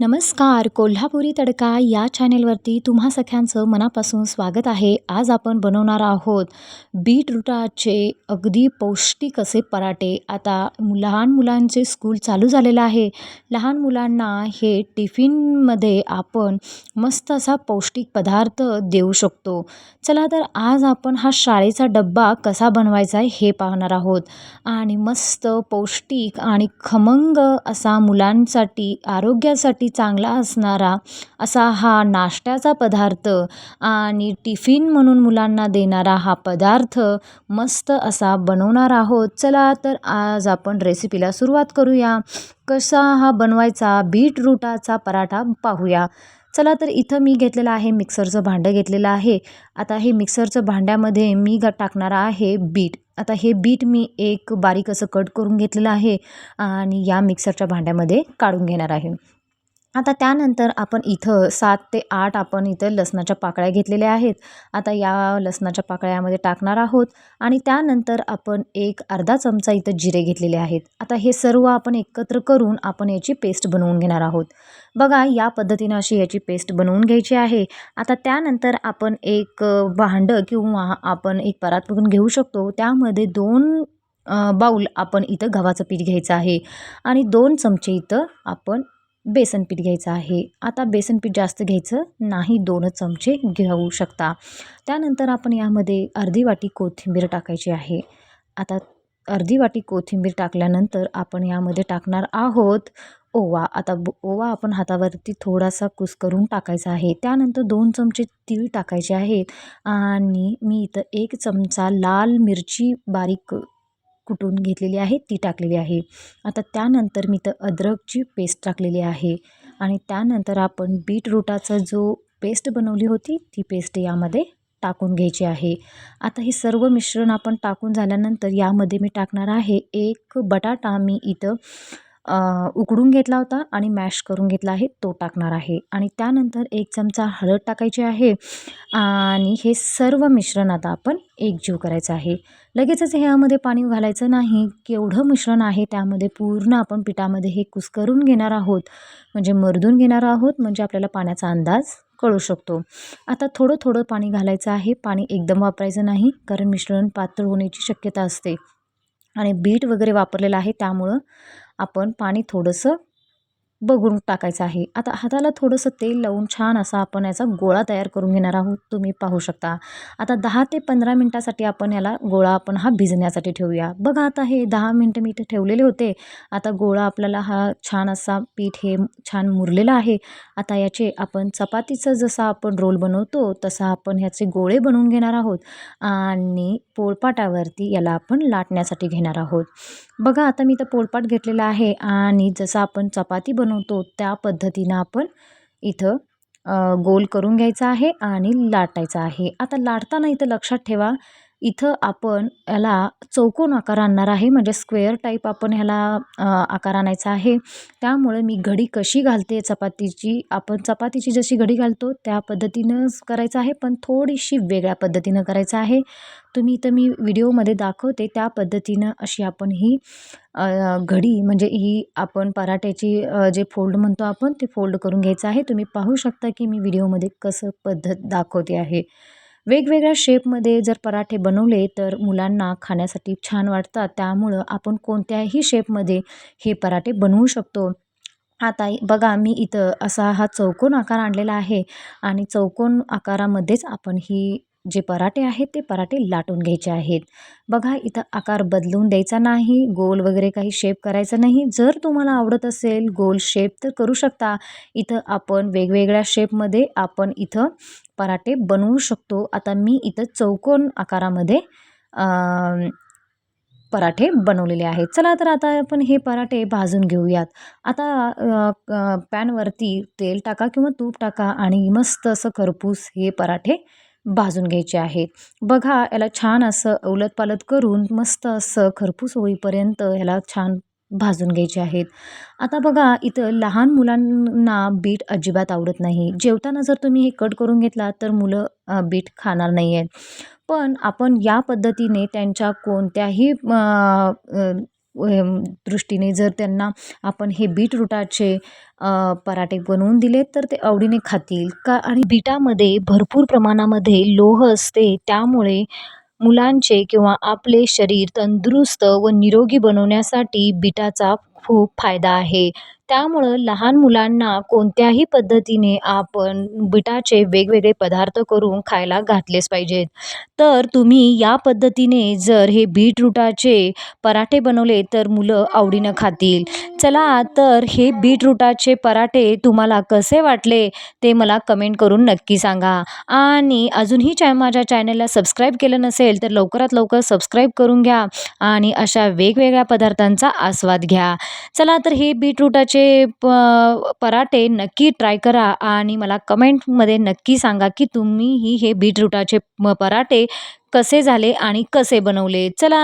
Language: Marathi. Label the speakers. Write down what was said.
Speaker 1: नमस्कार कोल्हापुरी तडका या चॅनेलवरती तुम्हा सख्यांचं मनापासून स्वागत आहे. आज आपण बनवणार आहोत बीटरूटाचे अगदी पौष्टिक असे पराठे. आता लहान मुलांचे स्कूल चालू झालेलं आहे. लहान मुलांना हे टिफिनमध्ये आपण मस्त असा पौष्टिक पदार्थ देऊ शकतो. चला तर आज आपण हा शाळेचा डब्बा कसा बनवायचा आहे हे पाहणार आहोत. आणि मस्त पौष्टिक आणि खमंग असा मुलांसाठी आरोग्यासाठी चांगला असणारा असा हा नाश्त्याचा पदार्थ आणि टिफिन म्हणून मुलांना देणारा हा पदार्थ मस्त असा बनवणार आहोत. चला तर आज आपण रेसिपीला सुरुवात करूया. कसा हा बनवायचा बीटरूटाचा पराठा पाहूया. चला तर इथं मी घेतलेलं आहे मिक्सरचं भांडं घेतलेलं आहे. आता हे मिक्सरचं भांड्यामध्ये मी ग टाकणार आहे बीट. आता हे बीट मी एक बारीक असं कट करून घेतलेलं आहे आणि या मिक्सरच्या भांड्यामध्ये काढून घेणार आहे. आता त्यानंतर आपण इथं सात ते आठ आपण इथं लसणाच्या पाकळ्या घेतलेल्या आहेत. आता या लसणाच्या पाकळ्यामध्ये टाकणार आहोत आणि त्यानंतर आपण एक अर्धा चमचा इथं जिरे घेतलेले आहेत. आता हे सर्व आपण एकत्र करून आपण याची पेस्ट बनवून घेणार आहोत. बघा या पद्धतीनं अशी याची पेस्ट बनवून घ्यायची आहे. आता त्यानंतर आपण एक भांडं किंवा आपण एक परात बघून घेऊ शकतो. त्यामध्ये दोन बाऊल आपण इथं गव्हाचं पीठ घ्यायचं आहे आणि दोन चमचे इथं आपण बेसन पीठ घ्यायचं आहे. आता बेसन पीठ जास्त घ्यायचं नाही दोनच चमचे घेऊ शकता. त्यानंतर आपण यामध्ये अर्धी वाटी कोथिंबीर टाकायची आहे. आता अर्धी वाटी कोथिंबीर टाकल्यानंतर आपण यामध्ये टाकणार आहोत ओवा. आता ब ओवा आपण हातावरती थोडासा कुस करून टाकायचा आहे. त्यानंतर दोन चमचे तीळ टाकायचे आहेत. आणि मी इथं एक चमचा लाल मिरची बारीक कुटून घेतलेली आहे ती टाकलेली आहे. आता त्यानंतर मी तर अद्रकची पेस्ट टाकलेली आहे. आणि त्यानंतर आपण बीटरूटाचा जो पेस्ट बनवली होती ती पेस्ट यामध्ये टाकून घ्यायची आहे. आता हे सर्व मिश्रण आपण टाकून झाल्यानंतर यामध्ये मी टाकणार आहे एक बटाटा. मी इथं उकडून घेतला होता आणि मॅश करून घेतला आहे. तो टाकणार आहे. आणि त्यानंतर एक चमचा हळद टाकायची आहे. आणि हे सर्व मिश्रण आता आपण एकजीव करायचं आहे. लगेचच ह्यामध्ये पाणी घालायचं नाही. केवढं मिश्रण आहे त्यामध्ये पूर्ण आपण पिठामध्ये हे कुस्करून घेणार आहोत. म्हणजे मरदून घेणार आहोत. म्हणजे आपल्याला पाण्याचा अंदाज कळू शकतो. आता थोडं थोडं पाणी घालायचं आहे. पाणी एकदम वापरायचं नाही. कारण मिश्रण पातळ होण्याची शक्यता असते. आणि बीट वगैरे वापरलेलं आहे त्यामुळं आपण पाणी थोडंसं बघून टाकायचं आहे. आता हाताला थोडंसं तेल लावून छान असा आपण याचा गोळा तयार करून घेणार आहोत. तुम्ही पाहू शकता. आता दहा ते पंधरा मिनटासाठी आपण याला गोळा आपण हा भिजण्यासाठी ठेवूया. बघा आता हे दहा मिनटं मी इथे ठेवलेले होते. आता गोळा आपल्याला हा छान असा पीठ हे छान मुरलेला आहे. आता याचे आपण चपातीचं जसा आपण रोल बनवतो तसा आपण ह्याचे गोळे बनवून घेणार आहोत. आणि पोळपाटावरती याला आपण लाटण्यासाठी घेणार आहोत. बघा आता मी तर पोळपाट घेतलेला आहे. आणि जसं आपण चपाती बनवतो त्या पद्धतीनं आपण इथं गोल करून घ्यायचा आहे आणि लाटायचा आहे. आता लाटताना इथं लक्षात ठेवा इथं आपण याला चौकोन आकार आणणार आहे. म्हणजे स्क्वेअर टाईप आपण ह्याला आकार आणायचा आहे. त्यामुळे मी घडी कशी घालते चपातीची आपण चपातीची जशी घडी घालतो त्या पद्धतीनंच करायचं आहे. पण थोडीशी वेगळ्या पद्धतीनं करायचं आहे. तुम्ही इथं मी व्हिडिओमध्ये दाखवते त्या पद्धतीनं अशी आपण ही घडी म्हणजे ही आपण पराठ्याची जे फोल्ड म्हणतो आपण ते फोल्ड करून घ्यायचं आहे. तुम्ही पाहू शकता की मी व्हिडिओमध्ये कसं पद्धत दाखवते आहे. वेगवेगळ्या शेपमध्ये जर पराठे बनवले तर मुलांना खाण्यासाठी छान वाटतात. त्यामुळं आपण कोणत्याही शेपमध्ये हे पराठे बनवू शकतो. आता बघा मी इथं असा हा चौकोन आकार आणलेला आहे आणि चौकोन आकारामध्येच आपण ही जे पराठे आहेत ते पराठे लाटून घ्यायचे आहेत. बघा इथं आकार बदलून द्यायचा नाही गोल वगैरे काही शेप करायचा नाही. जर तुम्हाला आवडत असेल गोल शेप तर करू शकता. इथं आपण वेगवेगळ्या शेपमध्ये आपण इथं पराठे बनवू शकतो. आता मी इथं चौकोन आकारामध्ये पराठे बनवलेले आहेत. चला तर आता आपण हे पराठे भाजून घेऊयात. आता पॅनवरती तेल टाका किंवा तूप टाका आणि मस्त असं खरपूस हे पराठे भाजून घ्यायचे आहेत बघा याला छान असं उलटपालट पालत करून मस्त असं खरपूस होईपर्यंत ह्याला छान भाजून घ्यायचे आहेत. आता बघा इथं लहान मुलांना बीट अजिबात आवडत नाही. जेवताना जर तुम्ही हे कट करून घेतला तर मुलं बीट खाणार नाही आहेत पण आपण या पद्धतीने त्यांच्या कोणत्याही दृष्टीने जर त्यांना आपण हे बीटरूटाचे पराठे बनवून दिले तर ते आवडीने खातील. का आणि बीटामध्ये भरपूर प्रमाणामध्ये लोह असते त्यामुळे मुलांचे किंवा आपले शरीर तंदुरुस्त व निरोगी बनवण्यासाठी बीटाचा खूप फायदा आहे. त्यामुळं लहान मुलांना कोणत्याही पद्धतीने आपण बिटाचे वेगवेगळे पदार्थ करून खायला घातलेच पाहिजेत. तर तुम्ही या पद्धतीने जर हे बीटरूटाचे पराठे बनवले तर मुलं आवडीनं खातील. चला तर हे बीटरूटाचे पराठे तुम्हाला कसे वाटले ते मला कमेंट करून नक्की सांगा. आणि अजूनही चॅ माझ्या चॅनलला सबस्क्राईब केलं नसेल तर लवकरात लवकर सबस्क्राईब करून घ्या आणि अशा वेगवेगळ्या पदार्थांचा आस्वाद घ्या. चला तर हे बीटरूटाचे प पराठे नक्की ट्राय करा आणि मला कमेंटमध्ये नक्की सांगा की तुम्हीही हे बीटरूटाचे पराठे कसे झाले आणि कसे बनवले. चला